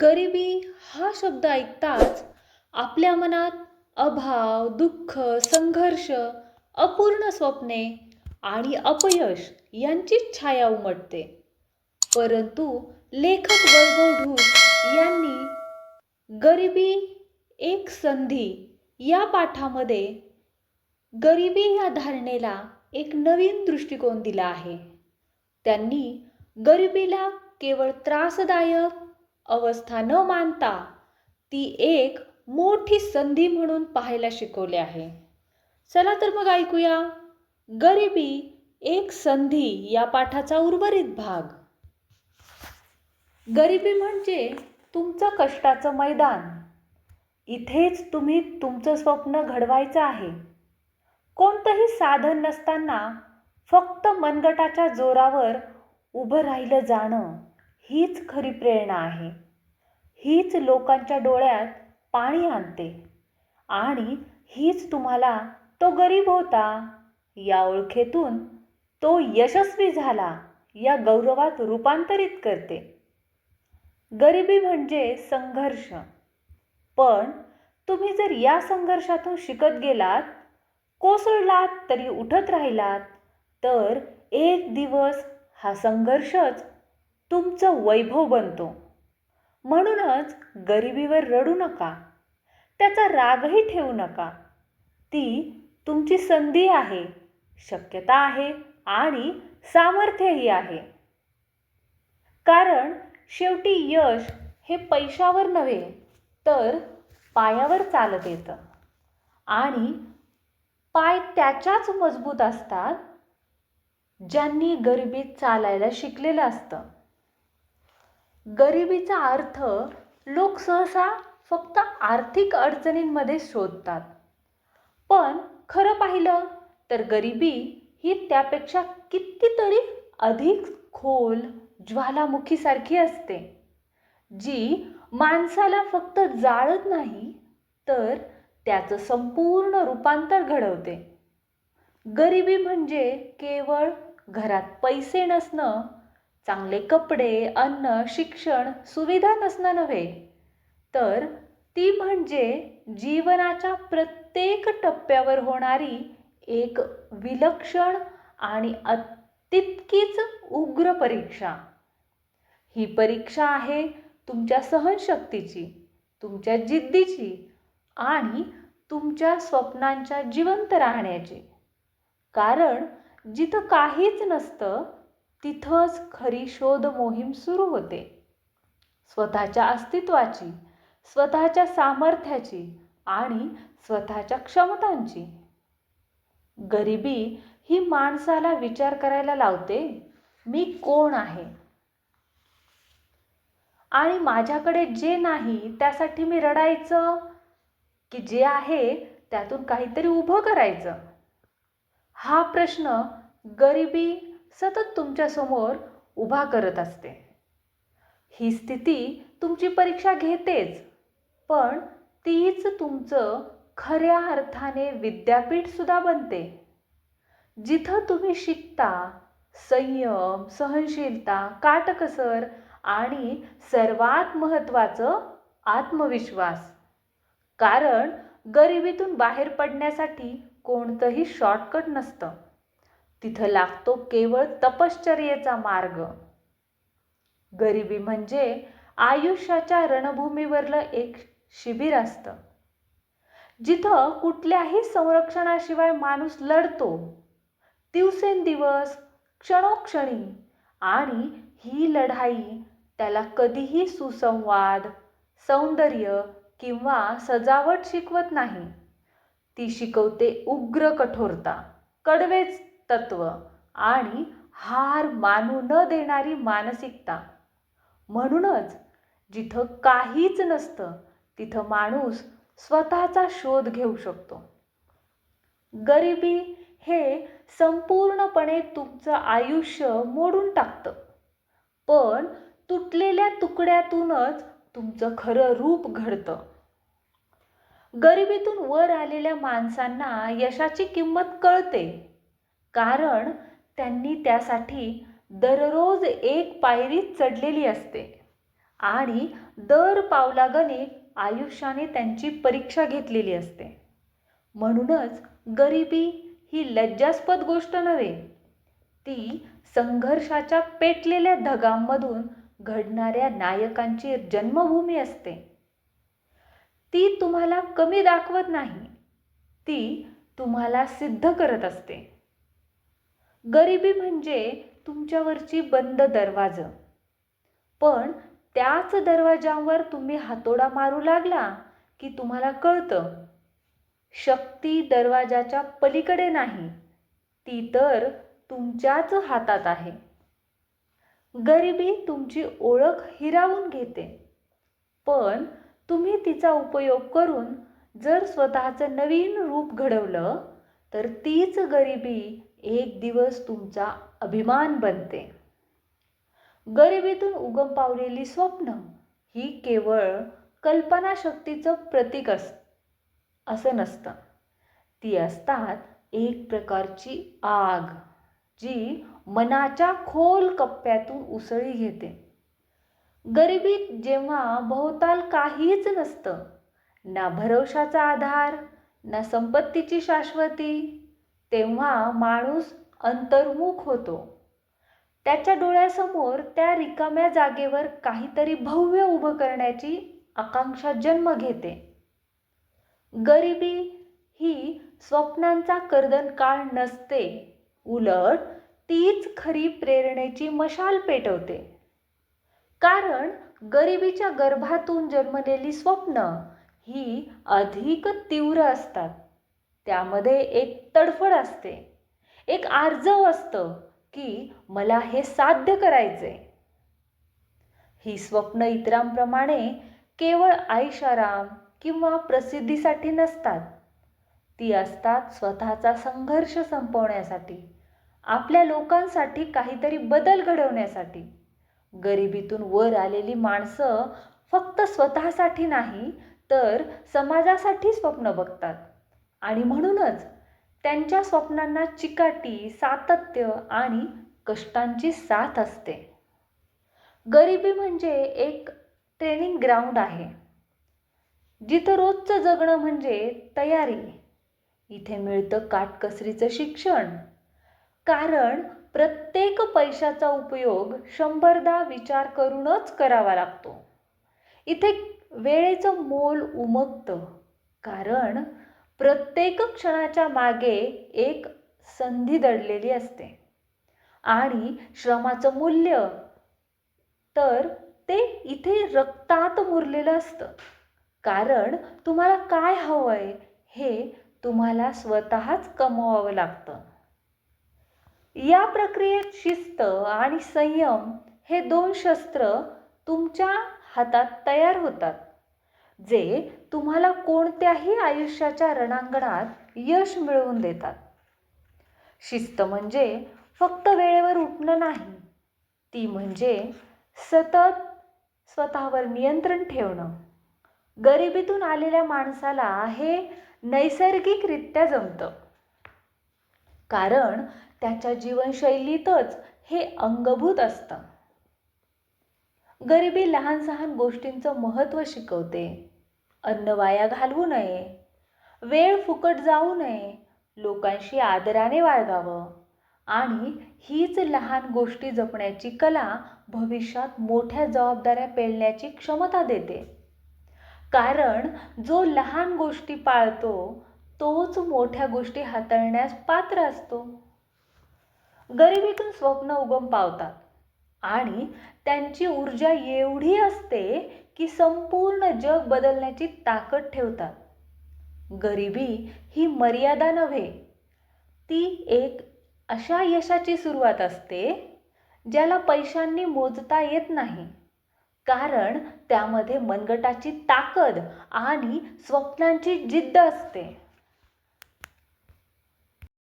गरिबी हा शब्द ऐकताच आपल्या मनात अभाव दुःख संघर्ष अपूर्ण स्वप्ने आणि अपयश यांचीच छाया उमटते. परंतु लेखक वैभव ढूस यांनी गरिबी एक संधी या पाठामध्ये गरिबी या धारणेला एक नवीन दृष्टिकोन दिला आहे. त्यांनी गरिबीला केवळ त्रासदायक अवस्था न मानता ती एक मोठी संधी म्हणून पाहायला शिकवले आहे. चला तर मग ऐकूया. गरिबी एक संधी या पाठाचा उर्वरित भाग. गरिबी म्हणजे तुमचं कष्टाचं मैदान. इथेच तुम्ही तुमचं स्वप्न घडवायचं आहे. कोणतंही साधन नसताना फक्त मनगटाच्या जोरावर उभं राहिलं जाणं. हीच खरी प्रेरणा आहे. हीच लोकांच्या डोळ्यात पाणी आणते. आणि हीच तुम्हाला तो गरीब होता. या ओळखेतून तो यशस्वी झाला या गौरवात रूपांतरित करते. गरिबी म्हणजे संघर्ष. पण तुम्ही जर या संघर्षातून शिकत गेलात कोसळलात तरी उठत राहिलात तर एक दिवस हा संघर्षच तुमचं वैभव बनतो. म्हणूनच गरिबीवर रडू नका. त्याचा रागही ठेवू नका. ती तुमची संधी आहे शक्यता आहे आणि सामर्थ्यही आहे. कारण शेवटी यश हे पैशावर नव्हे तर पायावर चालत येतं. आणि पाय त्याच्याच मजबूत असतात ज्यांनी गरिबीत चालायला शिकलेलं असतं. गरिबीचा अर्थ लोक सहसा फक्त आर्थिक अडचणींमध्ये शोधतात. पण खरं पाहिलं तर गरिबी ही त्यापेक्षा कितीतरी अधिक खोल ज्वालामुखीसारखी असते. जी माणसाला फक्त जाळत नाही तर त्याचं संपूर्ण रूपांतर घडवते. गरिबी म्हणजे केवळ घरात पैसे नसणं चांगले कपडे अन्न शिक्षण सुविधा नसणं नव्हे. तर ती म्हणजे जीवनाच्या प्रत्येक टप्प्यावर होणारी एक विलक्षण आणि तितकीच उग्र परीक्षा. ही परीक्षा आहे तुमच्या सहनशक्तीची तुमच्या जिद्दीची आणि तुमच्या स्वप्नांच्या जिवंत राहण्याची. कारण जिथं काहीच नसतं तिथंच खरी शोध मोहीम सुरू होते. स्वतःच्या अस्तित्वाची स्वतःच्या सामर्थ्याची आणि स्वतःच्या क्षमतांची. गरिबी ही माणसाला विचार करायला लावते मी कोण आहे? आणि माझ्याकडे जे नाही त्यासाठी मी रडायचं? की जे आहे त्यातून काहीतरी उभं करायचं? हा प्रश्न गरिबी सतत तुमच्यासमोर उभा करत असते. ही स्थिती तुमची परीक्षा घेतेच पण तीच तुमचं खऱ्या अर्थाने विद्यापीठसुद्धा बनते. जिथं तुम्ही शिकता संयम सहनशीलता काटकसर आणि सर्वात महत्त्वाचं आत्मविश्वास. कारण गरिबीतून बाहेर पडण्यासाठी कोणतंही शॉर्टकट नसतं. तिथं लागतो केवळ तपश्चर्येचा मार्ग. गरिबी म्हणजे आयुष्याच्या रणभूमीवरलं एक शिबिर असतं. जिथं कुठल्याही संरक्षणाशिवाय माणूस लढतो. दिवसेंदिवस क्षणोक्षणी आणि ही लढाई त्याला कधीही सुसंवाद सौंदर्य किंवा सजावट शिकवत नाही. ती शिकवते उग्र कठोरता कडवेच तत्व आणि हार मानू न देणारी मानसिकता. म्हणूनच जिथं काहीच नसतं तिथं माणूस स्वतःचा शोध घेऊ शकतो. गरिबी हे संपूर्णपणे तुमचं आयुष्य मोडून टाकतं. पण तुटलेल्या तुकड्यातूनच तुमचं खरं रूप घडतं. गरिबीतून वर आलेल्या माणसांना यशाची किंमत कळते. कारण त्यांनी त्यासाठी दररोज एक पायरी चढलेली असते. आणि दर पावलागणिक आयुष्याने त्यांची परीक्षा घेतलेली असते. म्हणूनच गरिबी ही लज्जास्पद गोष्ट नव्हे ती संघर्षाच्या पेटलेल्या ढगांमधून घडणाऱ्या नायकांची जन्मभूमी असते. ती तुम्हाला कमी दाखवत नाही ती तुम्हाला सिद्ध करत असते. गरिबी म्हणजे तुमच्यावरची बंद दरवाजा. पण त्याच दरवाजांवर तुम्ही हातोडा मारू लागला की तुम्हाला कळतं. शक्ती दरवाजाच्या पलीकडे नाही ती तर तुमच्याच हातात आहे. गरिबी तुमची ओळख हिरावून घेते. पण तुम्ही तिचा उपयोग करून जर स्वतःचं नवीन रूप घडवलं तर तीच गरिबी एक दिवस तुमचा अभिमान बनते. गरिबीतून उगम पावलेली स्वप्न ही केवळ कल्पनाशक्तीचं प्रतीक अस असं नसतं. ती असतात एक प्रकारची आग जी मनाच्या खोल कप्प्यातून उसळी घेते. गरिबीत जेव्हा भोवताल काहीच नसतं ना भरवशाचा आधार ना संपत्तीची शाश्वती तेव्हा माणूस अंतर्मुख होतो. त्याच्या डोळ्यासमोर त्या रिकाम्या जागेवर काहीतरी भव्य उभं करण्याची आकांक्षा जन्म घेते. गरिबी ही स्वप्नांचा कर्दन काळ नसते. उलट तीच खरी प्रेरणेची मशाल पेटवते. कारण गरिबीच्या गर्भातून जन्मलेली स्वप्न ही अधिक तीव्र असतात. त्यामध्ये एक तडफड असते. एक आर्जव असतं की मला हे साध्य करायचे ही स्वप्न इतरांप्रमाणे केवळ आईशाराम किंवा प्रसिद्धीसाठी नसतात. ती असतात स्वतःचा संघर्ष संपवण्यासाठी आपल्या लोकांसाठी काहीतरी बदल घडवण्यासाठी. गरिबीतून वर आलेली माणसं फक्त स्वतःसाठी नाही तर समाजासाठी स्वप्न बघतात. आणि म्हणूनच त्यांच्या स्वप्नांना चिकाटी सातत्य आणि कष्टांची साथ असते. गरिबी म्हणजे एक ट्रेनिंग ग्राउंड आहे. जिथं रोजचं जगणं म्हणजे तयारी. इथे मिळतं काटकसरीचं शिक्षण. कारण प्रत्येक पैशाचा उपयोग शंभरदा विचार करूनच करावा लागतो. इथे वेळेचं मोल उमगतं. कारण प्रत्येक क्षणाच्या मागे एक संधी दडलेली असते. आणि श्रमाचं मूल्य तर ते इथे रक्तात मुरलेलं असतं. कारण तुम्हाला काय हवं आहे हे तुम्हाला स्वतःच कमवावं लागतं. या प्रक्रियेत शिस्त आणि संयम हे दोन शस्त्र तुमच्या हातात तयार होतात जे तुम्हाला कोणत्याही आयुष्याच्या रणांगणात यश मिळवून देतात. शिस्त म्हणजे फक्त वेळेवर उठणं नाही ती म्हणजे सतत स्वतःवर नियंत्रण ठेवणं. गरिबीतून आलेल्या माणसाला हे नैसर्गिकरित्या जमतं. कारण त्याच्या जीवनशैलीतच हे अंगभूत असतं. गरिबी लहान सहान गोष्टींचं महत्त्व शिकवते. अन्न वाया घालवू नये. वेळ फुकट जाऊ नये. लोकांशी आदराने वाळगावं आणि हीच लहान गोष्टी जपण्याची कला भविष्यात मोठ्या जबाबदाऱ्या पेलण्याची क्षमता देते. कारण जो लहान गोष्टी पाळतो तोच मोठ्या गोष्टी हाताळण्यास पात्र असतो. गरिबीतून स्वप्न उगम पावतात. आणि त्यांची ऊर्जा एवढी असते की संपूर्ण जग बदलण्याची ताकद ठेवतात. गरिबी ही मर्यादा नव्हे ती एक अशा यशाची सुरुवात असते ज्याला पैशांनी मोजता येत नाही कारण त्यामध्ये मनगटाची ताकद आणि स्वप्नांची जिद्द असते.